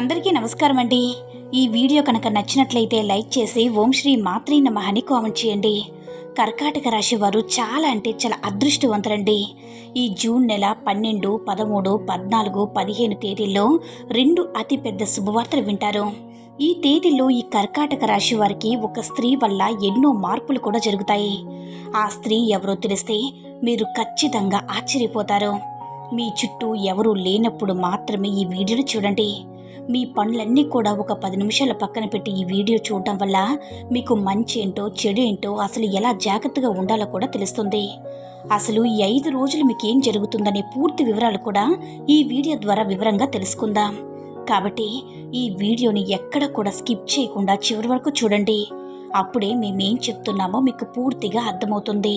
అందరికీ నమస్కారం అండి. ఈ వీడియో కనుక నచ్చినట్లయితే లైక్ చేసి ఓం శ్రీ మాత్రీ నమ అని కామెంట్ చేయండి. కర్కాటక రాశి వారు చాలా అంటే చాలా అదృష్టవంతులండి. ఈ జూన్ నెల పన్నెండు పదమూడు పద్నాలుగు పదిహేను తేదీల్లో రెండు అతిపెద్ద శుభవార్తలు వింటారు. ఈ తేదీల్లో ఈ కర్కాటక రాశి వారికి ఒక స్త్రీ వల్ల ఎన్నో మార్పులు కూడా జరుగుతాయి. ఆ స్త్రీ ఎవరో తెలిస్తే మీరు ఖచ్చితంగా ఆశ్చర్యపోతారు. మీ చుట్టూ ఎవరూ లేనప్పుడు మాత్రమే ఈ వీడియోను చూడండి. మీ పనులన్నీ కూడా ఒక పది నిమిషాల పక్కన పెట్టి ఈ వీడియో చూడటం వల్ల మీకు మంచి ఏంటో చెడు ఏంటో అసలు ఎలా జాగ్రత్తగా ఉండాలో కూడా తెలుస్తుంది. అసలు ఈ ఐదు రోజులు మీకు ఏం జరుగుతుందనే పూర్తి వివరాలు కూడా ఈ వీడియో ద్వారా వివరంగా తెలుసుకుందాం. కాబట్టి ఈ వీడియోని ఎక్కడ కూడా స్కిప్ చేయకుండా చివరి వరకు చూడండి. అప్పుడే మేమేం చెప్తున్నామో మీకు పూర్తిగా అర్థమవుతుంది.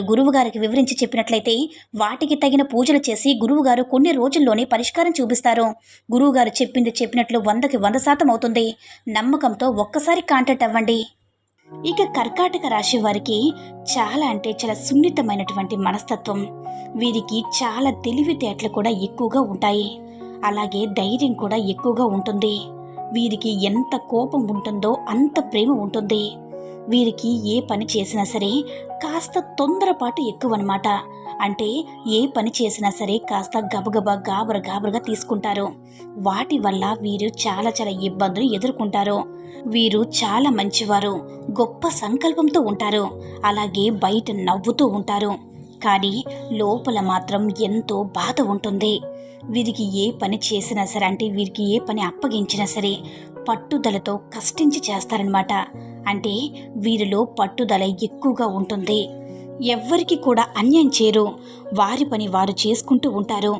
గురువుగారికి వివరించి చెప్పినట్లయితే వాటికి తగిన పూజలు చేసి గురువుగారు కొన్ని రోజుల్లోనే పరిష్కారం చూపిస్తారు. గురువుగారు చెప్పింది చెప్పినట్లు వందకి వంద శాతం అవుతుంది. నమ్మకంతో ఒక్కసారి కాంటాక్ట్ అవ్వండి. ఇక కర్కాటక రాశి వారికి చాలా అంటే చాలా సున్నితమైనటువంటి మనస్తత్వం. వీరికి చాలా తెలివితేటలు కూడా ఎక్కువగా ఉంటాయి. అలాగే ధైర్యం కూడా ఎక్కువగా ఉంటుంది. వీరికి ఎంత కోపం ఉంటుందో అంత ప్రేమ ఉంటుంది. వీరికి ఏ పని చేసినా సరే కాస్త తొందరపాటు ఎక్కువ అనమాట అంటే ఏ పని చేసినా సరే కాస్త గబగబా గాబర గాబరగా తీసుకుంటారు. వాటి వల్ల వీరు చాలా చాలా ఇబ్బందులు ఎదుర్కొంటారు. వీరు చాలా మంచివారు గొప్ప సంకల్పంతో ఉంటారు. అలాగే బయట నవ్వుతూ ఉంటారు. కానీ లోపల మాత్రం ఎంతో బాధ ఉంటుంది. వీరికి ఏ పని చేసినా సరే అంటే వీరికి ఏ పని అప్పగించినా సరే పట్టుదలతో కష్టించి చేస్తారనమాట అంటే వీరిలో పట్టుదల ఎక్కువగా ఉంటుంది. ఎవ్వరికి కూడా అన్యాయం చేయరు. వారి పని వారు చేసుకుంటూ ఉంటారు.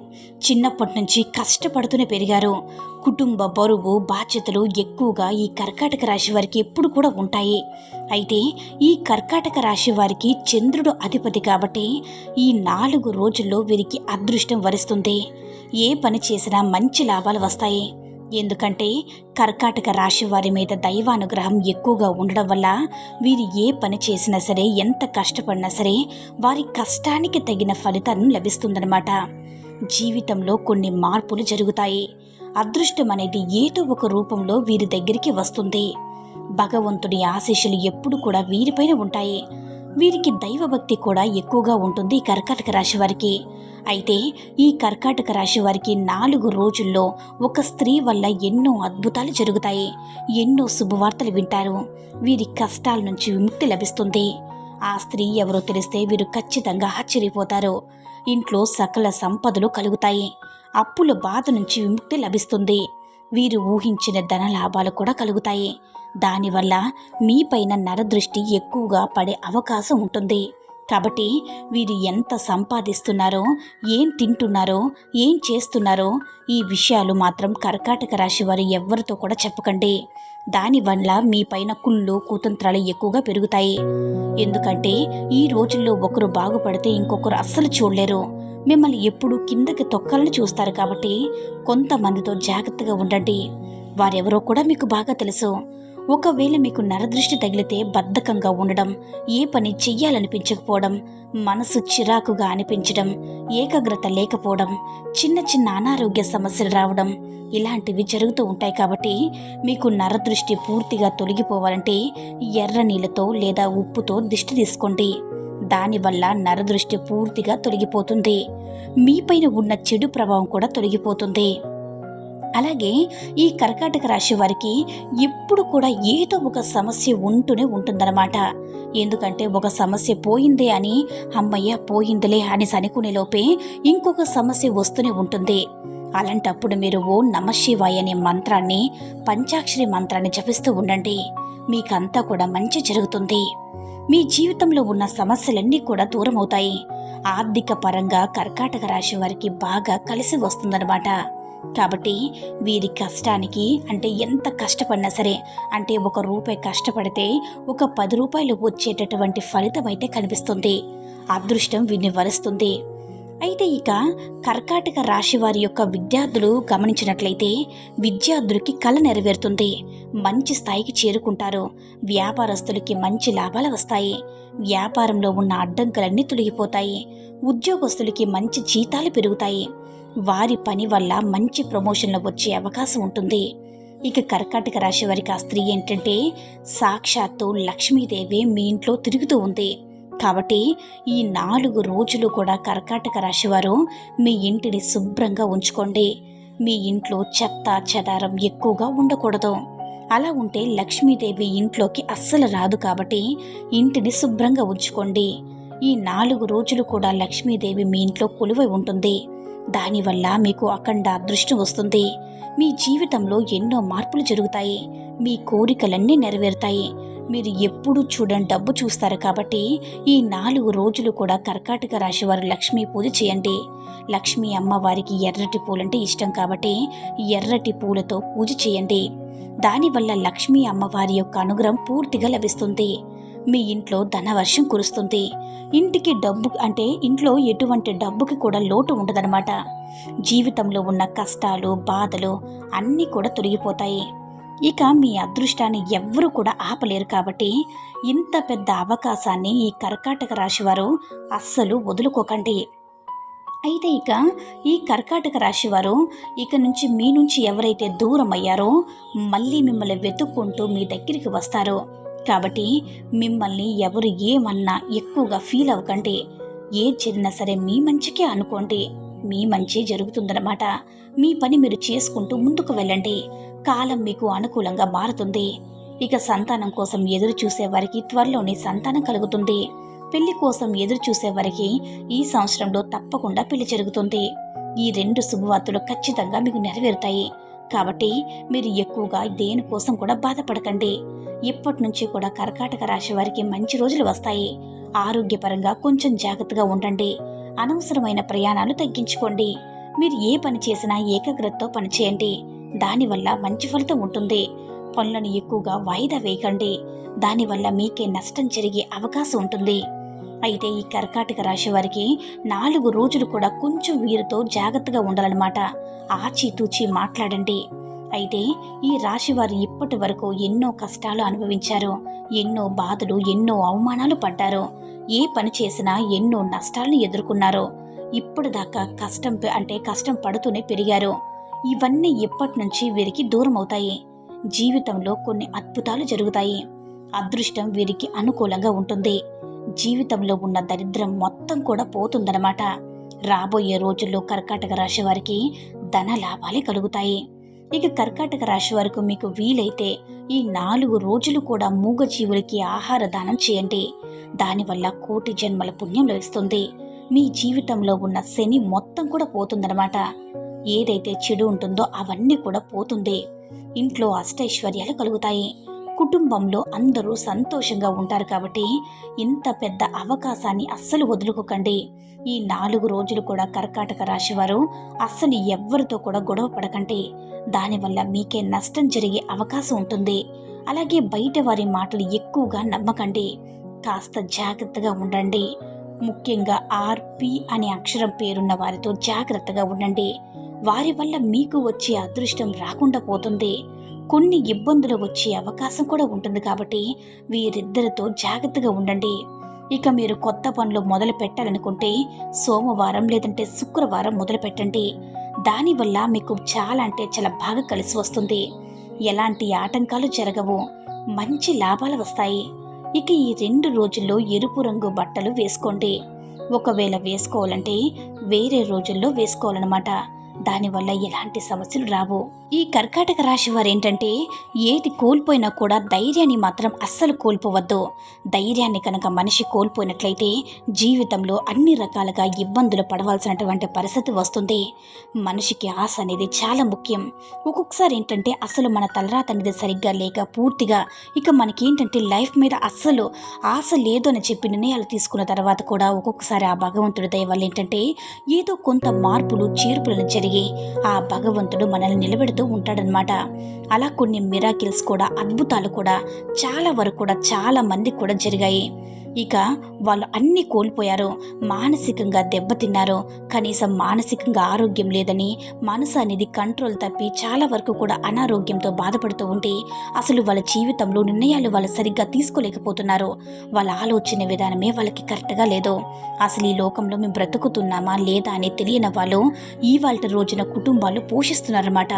చిన్నప్పటి నుంచి కష్టపడుతూనే పెరిగారు. కుటుంబ బరువు బాధ్యతలు ఎక్కువగా ఈ కర్కాటక రాశి వారికి ఎప్పుడు కూడా ఉంటాయి. అయితే ఈ కర్కాటక రాశి వారికి చంద్రుడు అధిపతి కాబట్టి ఈ నాలుగు రోజుల్లో వీరికి అదృష్టం వరిస్తుంది. ఏ పని చేసినా మంచి లాభాలు వస్తాయి. ఎందుకంటే కర్కాటక రాశి వారి మీద దైవానుగ్రహం ఎక్కువగా ఉండడం వల్ల వీరు ఏ పని చేసినా సరే ఎంత కష్టపడినా సరే వారి కష్టానికి తగిన ఫలితం లభిస్తుందన్నమాట. జీవితంలో కొన్ని మార్పులు జరుగుతాయి. అదృష్టం అనేది ఏదో ఒక రూపంలో వీరి దగ్గరికి వస్తుంది. భగవంతుడి ఆశీస్సులు ఎప్పుడు కూడా వీరిపైన ఉంటాయి. వీరికి దైవభక్తి కూడా ఎక్కువగా ఉంటుంది కర్కాటక రాశి వారికి. అయితే ఈ కర్కాటక రాశి వారికి నాలుగు రోజుల్లో ఒక స్త్రీ వల్ల ఎన్నో అద్భుతాలు జరుగుతాయి. ఎన్నో శుభవార్తలు వింటారు. వీరి కష్టాల నుంచి విముక్తి లభిస్తుంది. ఆ స్త్రీ ఎవరో తెలిస్తే వీరు ఖచ్చితంగా ఆశ్చర్యపోతారు. ఇంట్లో సకల సంపదలు కలుగుతాయి. అప్పుల బాధ నుంచి విముక్తి లభిస్తుంది. వీరు ఊహించిన ధన లాభాలు కూడా కలుగుతాయి. దానివల్ల మీపైన నరదృష్టి ఎక్కువగా పడే అవకాశం ఉంటుంది. కాబట్టి వీరు ఎంత సంపాదిస్తున్నారో ఏం తింటున్నారో ఏం చేస్తున్నారో ఈ విషయాలు మాత్రం కర్కాటక రాశి వారు ఎవ్వరితో కూడా చెప్పకండి. దానివల్ల మీ పైన కుళ్ళు కుతంత్రాలు ఎక్కువగా పెరుగుతాయి. ఎందుకంటే ఈ రోజుల్లో ఒకరు బాగుపడితే ఇంకొకరు అస్సలు చూడలేరు. మిమ్మల్ని ఎప్పుడు కిందకి తొక్కాలని చూస్తారు కాబట్టి కొంతమందితో జాగ్రత్తగా ఉండండి. వారెవరో కూడా మీకు బాగా తెలుసు. ఒకవేళ మీకు నరదృష్టి తగిలితే బద్ధకంగా ఉండడం ఏ పని చెయ్యాలనిపించకపోవడం మనసు చిరాకుగా అనిపించడం ఏకాగ్రత లేకపోవడం చిన్న చిన్న అనారోగ్య సమస్యలు రావడం ఇలాంటివి జరుగుతూ ఉంటాయి కాబట్టి మీకు నరదృష్టి పూర్తిగా తొలగిపోవాలంటే ఎర్ర నీళ్ళతో లేదా ఉప్పుతో దిష్టి తీసుకోండి. దానివల్ల నరదృష్టి పూర్తిగా తొలగిపోతుంది. మీపైన ఉన్న చెడు ప్రభావం కూడా తొలగిపోతుంది. అలాగే ఈ కర్కాటక రాశి వారికి ఎప్పుడు కూడా ఏదో ఒక సమస్య ఉంటూనే ఉంటుందన్నమాట. ఎందుకంటే ఒక సమస్య పోయిందే అని అమ్మయ్య పోయిందిలే అని అనుకునే లోపే ఇంకొక సమస్య వస్తూనే ఉంటుంది. అలాంటప్పుడు మీరు ఓ నమశివాయ అనే మంత్రాన్ని పంచాక్షరి మంత్రాన్ని జపిస్తూ ఉండండి. మీకంతా కూడా మంచి జరుగుతుంది. మీ జీవితంలో ఉన్న సమస్యలన్నీ కూడా దూరం అవుతాయి ఆర్థిక పరంగా కర్కాటక రాశి వారికి బాగా కలిసి వస్తుందన్నమాట. కాబట్టి వీరి కష్టానికి అంటే ఎంత కష్టపడినా సరే అంటే ఒక రూపాయి కష్టపడితే ఒక పది రూపాయలు వచ్చేటటువంటి ఫలితం అయితే కనిపిస్తుంది. అదృష్టం వీరిని వరుస్తుంది అయితే ఇక కర్కాటక రాశి వారి యొక్క విద్యార్థులు గమనించినట్లయితే విద్యార్థులకి కళ నెరవేరుతుంది. మంచి స్థాయికి చేరుకుంటారు. వ్యాపారస్తులకి మంచి లాభాలు వస్తాయి. వ్యాపారంలో ఉన్న అడ్డంకులన్నీ తొలగిపోతాయి. ఉద్యోగస్తులకి మంచి జీతాలు పెరుగుతాయి. వారి పని వల్ల మంచి ప్రమోషన్లు వచ్చే అవకాశం ఉంటుంది. ఇక కర్కాటక రాశి వారికి ఆ స్త్రీ ఏంటంటే సాక్షాత్తు లక్ష్మీదేవి మీ ఇంట్లో తిరుగుతూ ఉంది. కాబట్టి ఈ నాలుగు రోజులు కూడా కర్కాటక రాశివారు మీ ఇంటిని శుభ్రంగా ఉంచుకోండి. మీ ఇంట్లో చెత్త చెదారం ఎక్కువగా ఉండకూడదు. అలా ఉంటే లక్ష్మీదేవి ఇంట్లోకి అస్సలు రాదు కాబట్టి ఇంటిని శుభ్రంగా ఉంచుకోండి. ఈ నాలుగు రోజులు కూడా లక్ష్మీదేవి మీ ఇంట్లో కొలువై ఉంటుంది. దానివల్ల మీకు అఖండ అదృష్టం వస్తుంది. మీ జీవితంలో ఎన్నో మార్పులు జరుగుతాయి. మీ కోరికలన్నీ నెరవేరుతాయి. మీరు ఎప్పుడు చూడని డబ్బు చూస్తారు కాబట్టి ఈ నాలుగు రోజులు కూడా కర్కాటక రాశి వారు లక్ష్మీ పూజ చేయండి. లక్ష్మీ అమ్మవారికి ఎర్రటి పూలంటే ఇష్టం కాబట్టి ఎర్రటి పూలతో పూజ చేయండి. దానివల్ల లక్ష్మీ అమ్మవారి యొక్క అనుగ్రహం పూర్తిగా లభిస్తుంది. మీ ఇంట్లో ధనవర్షం కురుస్తుంది. ఇంటికి డబ్బు అంటే ఇంట్లో ఎటువంటి డబ్బుకి కూడా లోటు ఉండదన్నమాట. జీవితంలో ఉన్న కష్టాలు బాధలు అన్నీ కూడా తొలగిపోతాయి. ఇక మీ అదృష్టాన్ని ఎవ్వరూ కూడా ఆపలేరు కాబట్టి ఇంత పెద్ద అవకాశాన్ని ఈ కర్కాటక రాశివారు అస్సలు వదులుకోకండి. అయితే ఇక ఈ కర్కాటక రాశి వారు ఇక నుంచి మీ నుంచి ఎవరైతే దూరం అయ్యారో మళ్ళీ మిమ్మల్ని వెతుక్కుంటూ మీ దగ్గరికి వస్తారు. కాబట్టి మిమ్మల్ని ఎవరు ఏమన్నా ఎక్కువగా ఫీల్ అవ్వకండి. ఏ జరిగినా సరే మీ మంచికే అనుకోండి. మీ మంచి జరుగుతుందన్నమాట. మీ పని మీరు చేసుకుంటూ ముందుకు వెళ్ళండి. కాలం మీకు అనుకూలంగా మారుతుంది. ఇక సంతానం కోసం ఎదురు చూసే వారికి త్వరలోనే సంతానం కలుగుతుంది. పెళ్ళి కోసం ఎదురు చూసే వారికి ఈ సంవత్సరంలో తప్పకుండా పెళ్ళి జరుగుతుంది. ఈ రెండు శుభవార్తలు ఖచ్చితంగా మీకు నెరవేరుతాయి. కాబట్టి మీరు ఎక్కువగా దేనికోసం కూడా బాధపడకండి. ఇప్పటి నుంచి కూడా కర్కాటక రాశి వారికి మంచి రోజులు వస్తాయి. ఆరోగ్యపరంగా కొంచెం జాగ్రత్తగా ఉండండి. అనవసరమైన ప్రయాణాలు తగ్గించుకోండి. మీరు ఏ పని చేసినా ఏకాగ్రతతో పనిచేయండి. దానివల్ల మంచి ఫలితం ఉంటుంది. పనులను ఎక్కువగా వాయిదా వేయకండి. దానివల్ల మీకే నష్టం జరిగే అవకాశం ఉంటుంది. అయితే ఈ కర్కాటక రాశి వారికి నాలుగు రోజులు కూడా కొంచెం వీరితో జాగ్రత్తగా ఉండాలన్నమాట. ఆచితూచి మాట్లాడండి. అయితే ఈ రాశి వారు ఇప్పటి వరకు ఎన్నో కష్టాలు అనుభవించారు. ఎన్నో బాధలు ఎన్నో అవమానాలు పడ్డారు. ఏ పని చేసినా ఎన్నో నష్టాలను ఎదుర్కొన్నారు. ఇప్పటిదాకా కష్టం అంటే కష్టం పడుతూనే పెరిగారు. ఇవన్నీ ఇప్పటి నుంచి వీరికి దూరం అవుతాయి జీవితంలో కొన్ని అద్భుతాలు జరుగుతాయి. అదృష్టం వీరికి అనుకూలంగా ఉంటుంది. జీవితంలో ఉన్న దరిద్రం మొత్తం కూడా పోతుందన్నమాట. రాబోయే రోజుల్లో కర్కాటక రాశి వారికి ధన లాభాలే కలుగుతాయి. ఇక కర్కాటక రాశి వరకు మీకు వీలైతే ఈ నాలుగు రోజులు కూడా మూగజీవులకి ఆహార దానం చేయండి. దానివల్ల కోటి జన్మల పుణ్యం లభిస్తుంది. మీ జీవితంలో ఉన్న శని మొత్తం కూడా పోతుందన్నమాట. ఏదైతే చెడు ఉంటుందో అవన్నీ కూడా పోతుంది. ఇంట్లో అష్టైశ్వర్యాలు కలుగుతాయి. కుటుంబంలో అందరూ సంతోషంగా ఉంటారు కాబట్టి ఇంత పెద్ద అవకాశాన్ని అస్సలు వదులుకోకండి. ఈ నాలుగు రోజులు కూడా కర్కాటక రాశివారు అస్సలు ఎవ్వరితో కూడా గొడవ పడకండి. దానివల్ల మీకే నష్టం జరిగే అవకాశం ఉంటుంది. అలాగే బయట వారి మాటలు ఎక్కువగా నమ్మకండి. కాస్త జాగ్రత్తగా ఉండండి. ముఖ్యంగా ఆర్పి అనే అక్షరం పేరున్న వారితో జాగ్రత్తగా ఉండండి. వారి వల్ల మీకు వచ్చే అదృష్టం రాకుండా పోతుంది. కొన్ని ఇబ్బందులు వచ్చే అవకాశం కూడా ఉంటుంది కాబట్టి వీరిద్దరితో జాగ్రత్తగా ఉండండి. ఇక మీరు కొత్త పనులు మొదలు పెట్టాలనుకుంటే సోమవారం లేదంటే శుక్రవారం మొదలు పెట్టండి. దానివల్ల మీకు చాలా అంటే చాలా బాగా కలిసి వస్తుంది. ఎలాంటి ఆటంకాలు జరగవు. మంచి లాభాలు వస్తాయి. ఇక ఈ రెండు రోజుల్లో ఎరుపు రంగు బట్టలు వేసుకోండి. ఒకవేళ వేసుకోవాలంటే వేరే రోజుల్లో వేసుకోవాలన్నమాట. దానివల్ల ఎలాంటి సమస్యలు రావు. ఈ కర్కాటక రాశి వారు ఏంటంటే ఏది కోల్పోయినా కూడా ధైర్యాన్ని మాత్రం అస్సలు కోల్పోవద్దు. ధైర్యాన్ని కనుక మనిషి కోల్పోయినట్లయితే జీవితంలో అన్ని రకాలుగా ఇబ్బందులు పడవలసినటువంటి పరిస్థితి వస్తుంది. మనిషికి ఆశ అనేది చాలా ముఖ్యం. ఒక్కొక్కసారి ఏంటంటే అసలు మన తలరాత అనేది సరిగ్గా లేక పూర్తిగా ఇక మనకి ఏంటంటే లైఫ్ మీద అస్సలు ఆశ లేదు అని చెప్పి నిర్ణయాలు తీసుకున్న తర్వాత కూడా ఒక్కొక్కసారి ఆ భగవంతుడి దయ వల్ల ఏంటంటే ఏదో కొంత మార్పులు చేర్పులను జరిగి ఆ భగవంతుడు మనల్ని నిలబెడుతూ ఉంటాడనమాట అలా కొన్ని మిరాకిల్స్ కూడా అద్భుతాలు కూడా చాలా వరకు కూడా చాలా మందికి కూడా జరిగాయి. ఇక వాళ్ళు అన్నీ కోల్పోయారు. మానసికంగా దెబ్బతిన్నారు. కనీసం మానసికంగా ఆరోగ్యం లేదని మనసు అనేది కంట్రోల్ తప్పి చాలా వరకు కూడా అనారోగ్యంతో బాధపడుతూ ఉంటే అసలు వాళ్ళ జీవితంలో నిర్ణయాలు వాళ్ళు సరిగ్గా తీసుకోలేకపోతున్నారు. వాళ్ళ ఆలోచన విధానమే వాళ్ళకి కరెక్ట్గా లేదు. అసలు ఈ లోకంలో మేము బ్రతుకుతున్నామా లేదా అని తెలియని వాళ్ళు ఈ వాళ్ళ రోజున కుటుంబాలు పోషిస్తున్నారన్నమాట.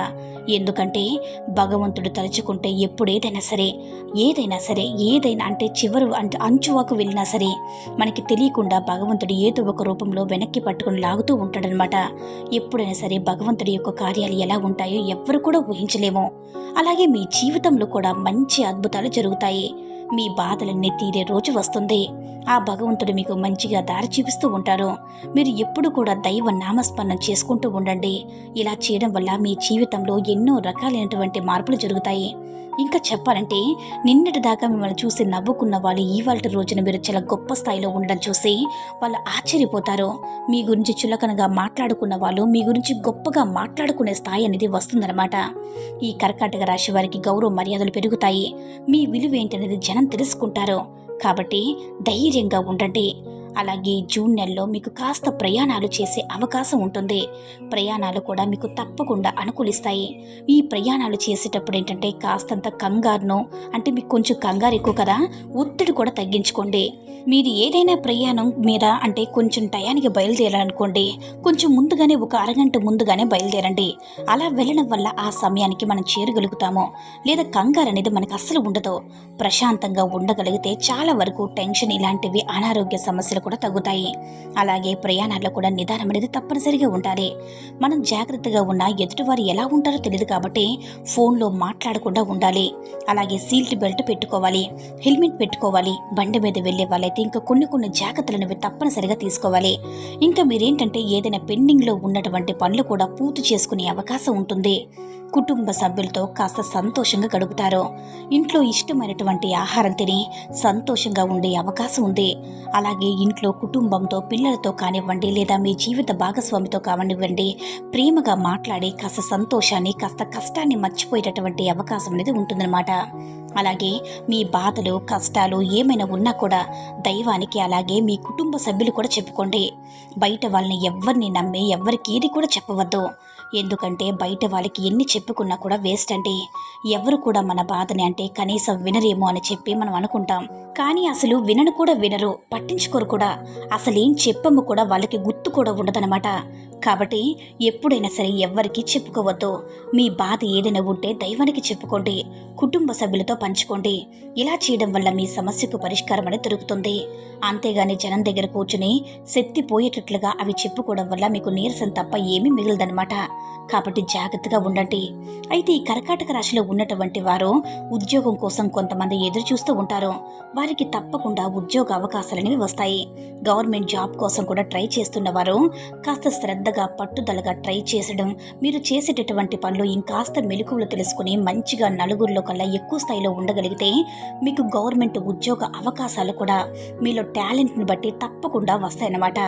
ఎందుకంటే భగవంతుడు తలుచుకుంటే ఎప్పుడేదైనా సరే ఏదైనా సరే ఏదైనా అంటే చివరు అంటే అంచువాకు వెళ్ళినా సరే మనకి తెలియకుండా భగవంతుడు ఏదో ఒక రూపంలో వెనక్కి పట్టుకుని లాగుతూ ఉంటాడనమాట ఎప్పుడైనా సరే భగవంతుడి యొక్క కార్యాలు ఎలా ఉంటాయో ఎవ్వరు కూడా ఊహించలేము. అలాగే మీ జీవితంలో కూడా మంచి అద్భుతాలు జరుగుతాయి. మీ బాధలన్నీ తీరే రోజు వస్తుంది. ఆ భగవంతుడు మీకు మంచిగా దారి చూపిస్తూ ఉంటారు మీరు ఎప్పుడు కూడా దైవ నామస్మరణం చేసుకుంటూ ఉండండి. ఇలా చేయడం వల్ల మీ జీవితంలో ఎన్నో రకాలైనటువంటి మార్పులు జరుగుతాయి. ఇంకా చెప్పాలంటే నిన్నటి దాకా మిమ్మల్ని చూసి నవ్వుకున్న వాళ్ళు ఇవాళ రోజున మీరు చాలా గొప్ప స్థాయిలో ఉండడం చూసి వాళ్ళు ఆశ్చర్యపోతారు. మీ గురించి చులకనగా మాట్లాడుకున్న వాళ్ళు మీ గురించి గొప్పగా మాట్లాడుకునే స్థాయి అనేది వస్తుందన్నమాట. ఈ కర్కాటక రాశి వారికి గౌరవ మర్యాదలు పెరుగుతాయి. మీ విలువ ఏంటనేది జనం తెలుసుకుంటారు. కాబట్టి ధైర్యంగా ఉండండి. అలాగే జూన్ నెలలో మీకు కాస్త ప్రయాణాలు చేసే అవకాశం ఉంటుంది. ప్రయాణాలు కూడా మీకు తప్పకుండా అనుకూలిస్తాయి. ఈ ప్రయాణాలు చేసేటప్పుడు ఏంటంటే కాస్తంత కంగారును అంటే మీకు కొంచెం కంగారు ఎక్కువ కదా ఒత్తిడి కూడా తగ్గించుకోండి. మీరు ఏదైనా ప్రయాణం మీద అంటే కొంచెం టయానికి బయలుదేరాలనుకోండి కొంచెం ముందుగానే ఒక అరగంట ముందుగానే బయలుదేరండి. అలా వెళ్ళడం వల్ల ఆ సమయానికి మనం చేరగలుగుతాము. లేదా కంగారు అనేది మనకు అస్సలు ఉండదు. ప్రశాంతంగా ఉండగలిగితే చాలా వరకు టెన్షన్ ఇలాంటివి అనారోగ్య సమస్యలు కూడా తగ్గుతాయి. అలాగే ప్రయాణాల్లో కూడా నిదానం అనేది తప్పనిసరిగా ఉండాలి. మనం జాగ్రత్తగా ఉన్నా ఎదుటివారు ఎలా ఉంటారో తెలియదు కాబట్టి ఫోన్లో మాట్లాడకుండా ఉండాలి. అలాగే సీట్ బెల్ట్ పెట్టుకోవాలి. హెల్మెట్ పెట్టుకోవాలి. బండి మీద వెళ్ళే వాళ్ళైతే ఇంకా కొన్ని కొన్ని జాగ్రత్తలను మీరు తప్పనిసరిగా తీసుకోవాలి. ఇంకా మీరేంటంటే ఏదైనా పెండింగ్లో ఉన్నటువంటి పనులు కూడా పూర్తి చేసుకునే అవకాశం ఉంటుంది. కుటుంబ సభ్యులతో కాస్త సంతోషంగా గడుపుతారు. ఇంట్లో ఇష్టమైనటువంటి ఆహారం తిని సంతోషంగా ఉండే అవకాశం ఉంది. అలాగే ఇంట్లో కుటుంబంతో పిల్లలతో కానివ్వండి లేదా మీ జీవిత భాగస్వామితో కానివ్వండి ప్రేమగా మాట్లాడి కాస్త సంతోషాన్ని కాస్త కష్టాన్ని మర్చిపోయేటటువంటి అవకాశం అనేది ఉంటుందన్నమాట. అలాగే మీ బాధలు కష్టాలు ఏమైనా ఉన్నా కూడా దైవానికి అలాగే మీ కుటుంబ సభ్యులు కూడా చెప్పుకోండి. బయట వాళ్ళని ఎవరిని నమ్మి ఎవరికి ఏది కూడా చెప్పవద్దు. ఎందుకంటే బయట వాళ్ళకి ఎన్ని చెప్పుకున్నా కూడా వేస్ట్ అండి ఎవరు కూడా మన బాధని అంటే కనీసం వినరేమో అని చెప్పి మనం అనుకుంటాం. కానీ అసలు వినను కూడా వినరు పట్టించుకోరు కూడా. అసలేం చెప్పము కూడా వాళ్ళకి గుర్తు కూడా ఉండదనమాట కాబట్టి ఎప్పుడైనా సరే ఎవ్వరికి చెప్పుకోవద్దు. మీ బాధ ఏదైనా ఉంటే దైవానికి చెప్పుకోండి. కుటుంబ సభ్యులతో పంచుకోండి. ఇలా చేయడం వల్ల మీ సమస్యకు పరిష్కారం అనేది దొరుకుతుంది. అంతేగాని జనం దగ్గర కూర్చుని శక్తి పోయేటట్లుగా అవి చెప్పుకోవడం వల్ల మీకు నీరసం తప్ప ఏమీ మిగలదనమాట కాబట్టి జాగ్రత్తగా ఉండండి. అయితే ఈ కర్కాటక రాశిలో ఉన్నటువంటి వారు ఉద్యోగం కోసం కొంతమంది ఎదురు చూస్తూ ఉంటారు. వారికి తప్పకుండా ఉద్యోగ అవకాశాలనేవి వస్తాయి. గవర్నమెంట్ జాబ్ కోసం కూడా ట్రై చేస్తున్న వారు కాస్త శ్రద్ధ శ్రద్ధగా పట్టుదలగా ట్రై చేసడం మీరు చేసేటటువంటి పనులు ఇంకాస్త మెలకువలు తెలుసుకుని మంచిగా నలుగురిలో కల్లా ఎక్కువ స్థాయిలో ఉండగలిగితే మీకు గవర్నమెంట్ ఉద్యోగ అవకాశాలు కూడా మీలో టాలెంట్ని బట్టి తప్పకుండా వస్తాయన్నమాట.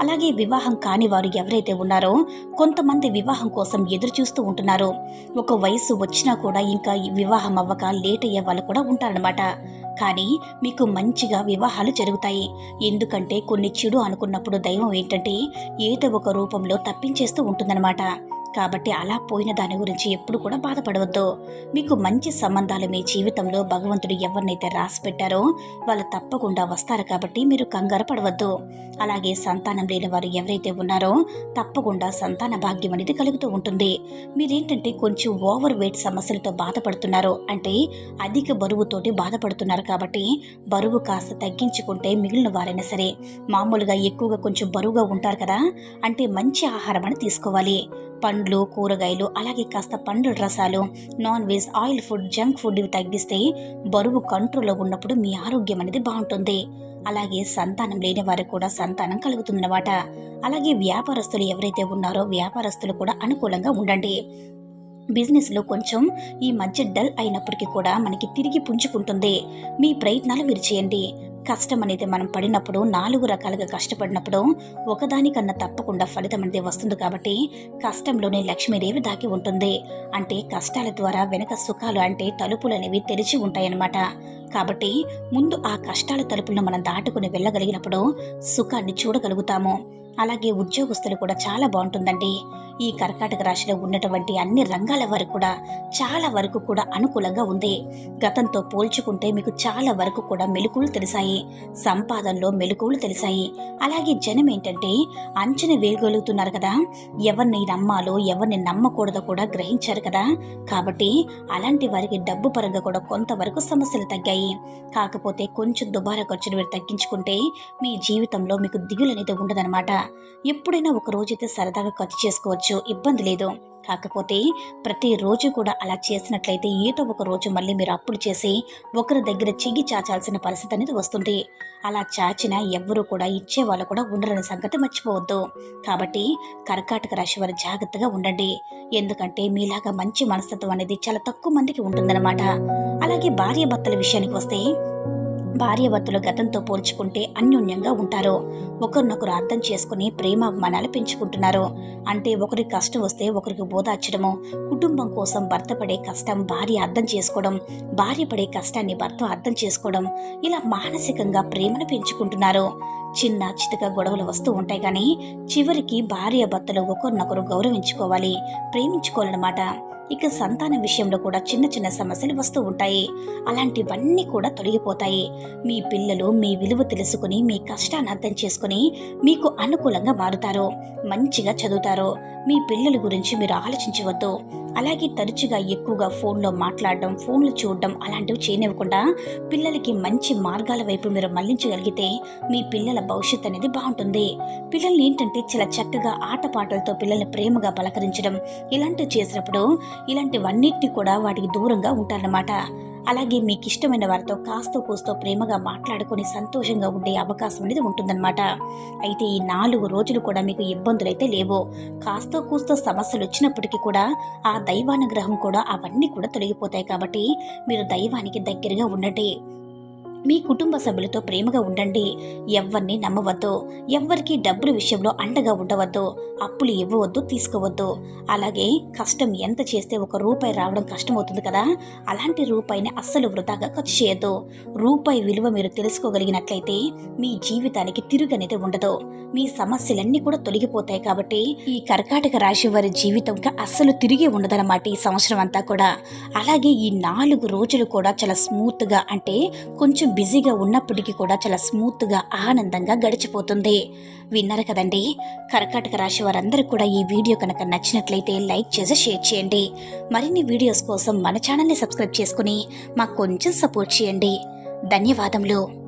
అలాగే వివాహం కాని వారు ఎవరైతే ఉన్నారో కొంతమంది వివాహం కోసం ఎదురు చూస్తూ ఉంటున్నారు. ఒక వయసు వచ్చినా కూడా ఇంకా వివాహం అవ్వక లేట్ అయ్యే వాళ్ళు కూడా ఉంటారనమాట కానీ మీకు మంచిగా వివాహాలు జరుగుతాయి. ఎందుకంటే కొన్ని చెడు అనుకున్నప్పుడు దైవం ఏంటంటే ఏదో ఒక రూపంలో తప్పించేస్తూ ఉంటుందన్నమాట. కాబట్టి అలా పోయిన దాని గురించి ఎప్పుడు కూడా బాధపడవద్దు. మీకు మంచి సంబంధాలు మీ జీవితంలో భగవంతుడు ఎవరినైతే రాసి పెట్టారో వాళ్ళు తప్పకుండా వస్తారు కాబట్టి మీరు కంగారు పడవద్దు. అలాగే సంతానం లేని వారు ఎవరైతే ఉన్నారో తప్పకుండా సంతాన భాగ్యం అనేది కలుగుతూ ఉంటుంది. మీరేంటంటే కొంచెం ఓవర్ వెయిట్ సమస్యలతో బాధపడుతున్నారు. అంటే అధిక బరువుతోటి బాధపడుతున్నారు కాబట్టి బరువు కాస్త తగ్గించుకుంటే మిగిలిన వారైనా సరే మామూలుగా ఎక్కువగా కొంచెం బరువుగా ఉంటారు కదా అంటే మంచి ఆహారం అని తీసుకోవాలి. పండ్లు కూరగాయలు అలాగే కాస్త పండ్ల రసాలు non veg oil food junk food ఇవి తగ్గిస్తే బరువు కంట్రోల్లో ఉన్నప్పుడు మీ ఆరోగ్యం అనేది బాగుంటుంది. అలాగే సంతానం లేని వారికి కూడా సంతానం కలుగుతుందన్నమాట. అలాగే వ్యాపారస్తులు ఎవరైతే ఉన్నారో వ్యాపారస్తులు కూడా అనుకూలంగా ఉండండి. బిజినెస్లో కొంచెం ఈ మధ్య డల్ అయినప్పటికీ కూడా మనకి తిరిగి పుంజుకుంటుంది. మీ ప్రయత్నాలు మీరు చేయండి కష్టం అనేది మనం పడినప్పుడు నాలుగు రకాలుగా కష్టపడినప్పుడు ఒకదానికన్నా తప్పకుండా ఫలితం అనేది వస్తుంది కాబట్టి కష్టంలోనే లక్ష్మీదేవి దాకి ఉంటుంది. అంటే కష్టాల ద్వారా వెనక సుఖాలు అంటే తలుపులు అనేవి తెరిచి ఉంటాయన్నమాట. కాబట్టి ముందు ఆ కష్టాల తలుపులను మనం దాటుకుని వెళ్ళగలిగినప్పుడు సుఖాన్ని చూడగలుగుతాము. అలాగే ఉద్యోగస్తులు కూడా చాలా బాగుంటుందండి. ఈ కర్కాటక రాశిలో ఉన్నటువంటి అన్ని రంగాల వరకు కూడా చాలా వరకు కూడా అనుకూలంగా ఉంది. గతంతో పోల్చుకుంటే మీకు చాలా వరకు కూడా మెలకువలు తెలిసాయి. సంపాదనలో మెలకువలు తెలిసాయి. అలాగే జనం ఏంటంటే అంచనా వేయగలుగుతున్నారు కదా. ఎవరిని నమ్మాలో ఎవరిని నమ్మకూడదో కూడా గ్రహించారు కదా. కాబట్టి అలాంటి వారికి డబ్బు పరంగా కూడా కొంతవరకు సమస్యలు తగ్గాయి. కాకపోతే కొంచెం దుబారా ఖర్చులు మీరు తగ్గించుకుంటే మీ జీవితంలో మీకు దిగులు అనేది ఉండదన్నమాట. ఎప్పుడైనా ఒక రోజైతే సరదాగా ఖర్చు చేసుకోవచ్చు. ఇబ్బంది లేదు. కాకపోతే ప్రతిరోజు కూడా అలా చేసినట్లయితే ఏదో ఒక రోజు మళ్ళీ మీరు అప్పులు చేసి ఒకరి దగ్గర చెయ్యి చాచాల్సిన పరిస్థితి అనేది వస్తుంది. అలా చాచినా ఎవ్వరూ కూడా ఇచ్చే వాళ్ళు కూడా ఉండరని సంగతి మర్చిపోవద్దు. కాబట్టి కర్కాటక రాశి వారు జాగ్రత్తగా ఉండండి. ఎందుకంటే మీలాగా మంచి మనస్తత్వం అనేది చాలా తక్కువ మందికి ఉంటుందన్నమాట. అలాగే భార్య భర్తల విషయానికి వస్తే భార్యాభర్తలు గతంతో పోల్చుకుంటే అన్యోన్యంగా ఉంటారు. ఒకరినొకరు అర్థం చేసుకుని ప్రేమాభిమానాలు పెంచుకుంటున్నారు. అంటే ఒకరికి కష్టం వస్తే ఒకరికి బోధార్చడము కుటుంబం కోసం భర్త పడే కష్టం భార్య అర్థం చేసుకోవడం భార్య పడే కష్టాన్ని భర్త అర్థం చేసుకోవడం ఇలా మానసికంగా ప్రేమను పెంచుకుంటున్నారు. చిన్న చితక గొడవలు వస్తూ ఉంటాయి కానీ చివరికి భార్య భర్తలు ఒకరినొకరు గౌరవించుకోవాలి ప్రేమించుకోవాలన్నమాట. ఇక సంతాన విషయంలో కూడా చిన్న చిన్న సమస్యలు వస్తూ ఉంటాయి. అలాంటివన్నీ కూడా తొలగిపోతాయి. మీ పిల్లలు మీ విలువ తెలుసుకుని మీ కష్టాన్ని అర్థం చేసుకుని మీకు అనుకూలంగా మారుతారు. మంచిగా చదువుతారు. మీ పిల్లల గురించి మీరు ఆలోచించవద్దు. అలాగే తరచుగా ఎక్కువగా ఫోన్లో మాట్లాడడం ఫోన్లు చూడడం అలాంటివి చేయనివ్వకుండా పిల్లలకి మంచి మార్గాల వైపు మీరు మళ్ళించగలిగితే మీ పిల్లల భవిష్యత్తు అనేది బాగుంటుంది. పిల్లల్ని ఏంటంటే చాలా చక్కగా ఆటపాటలతో పిల్లల్ని ప్రేమగా పలకరించడం ఇలాంటివి చేసినప్పుడు ఇలాంటివన్నిటిని కూడా వాటికి దూరంగా ఉంటారన్నమాట. అలాగే మీకు ఇష్టమైన వారితో కాస్తో కూస్తో ప్రేమగా మాట్లాడుకొని సంతోషంగా ఉండే అవకాశం అనేది ఉంటుందన్నమాట. అయితే ఈ నాలుగు రోజులు కూడా మీకు ఇబ్బందులు అయితే లేవు. కాస్తో కూస్తో సమస్యలు వచ్చినప్పటికీ కూడా ఆ దైవానుగ్రహం కూడా అవన్నీ కూడా తొలగిపోతాయి కాబట్టి మీరు దైవానికి దగ్గరగా ఉండండి. మీ కుటుంబ సభ్యులతో ప్రేమగా ఉండండి. ఎవరిని నమ్మవద్దు. ఎవరికీ డబ్బుల విషయంలో అండగా ఉండవద్దు. అప్పులు ఇవ్వవద్దు తీసుకోవద్దు. అలాగే కష్టం ఎంత చేస్తే ఒక రూపాయి రావడం కష్టమవుతుంది కదా? అలాంటి రూపాయిని అస్సలు వృధాగా ఖర్చు చేయొద్దు. రూపాయి విలువ మీరు తెలుసుకోగలిగినట్లయితే మీ జీవితానికి తిరుగనేది ఉండదు. మీ సమస్యలన్నీ కూడా తొలగిపోతాయి కాబట్టి ఈ కర్కాటక రాశి వారి జీవితంగా అస్సలు తిరిగి ఉండదన్నమాట ఈ సంవత్సరం అంతా కూడా. అలాగే ఈ నాలుగు రోజులు కూడా చాలా స్మూత్గా అంటే కొంచెం బిజీగా ఉన్నప్పటికీ కూడా చాలా స్మూత్గా ఆనందంగా గడిచిపోతుంది. విన్నారు కదండి? కర్కాటక రాశి వారందరూ కూడా ఈ వీడియో కనుక నచ్చినట్లయితే లైక్ చేసి షేర్ చేయండి. మరిన్ని వీడియోస్ కోసం మన ఛానల్ని సబ్స్క్రైబ్ చేసుకుని మాకు కొంచెం సపోర్ట్ చేయండి. ధన్యవాదములు.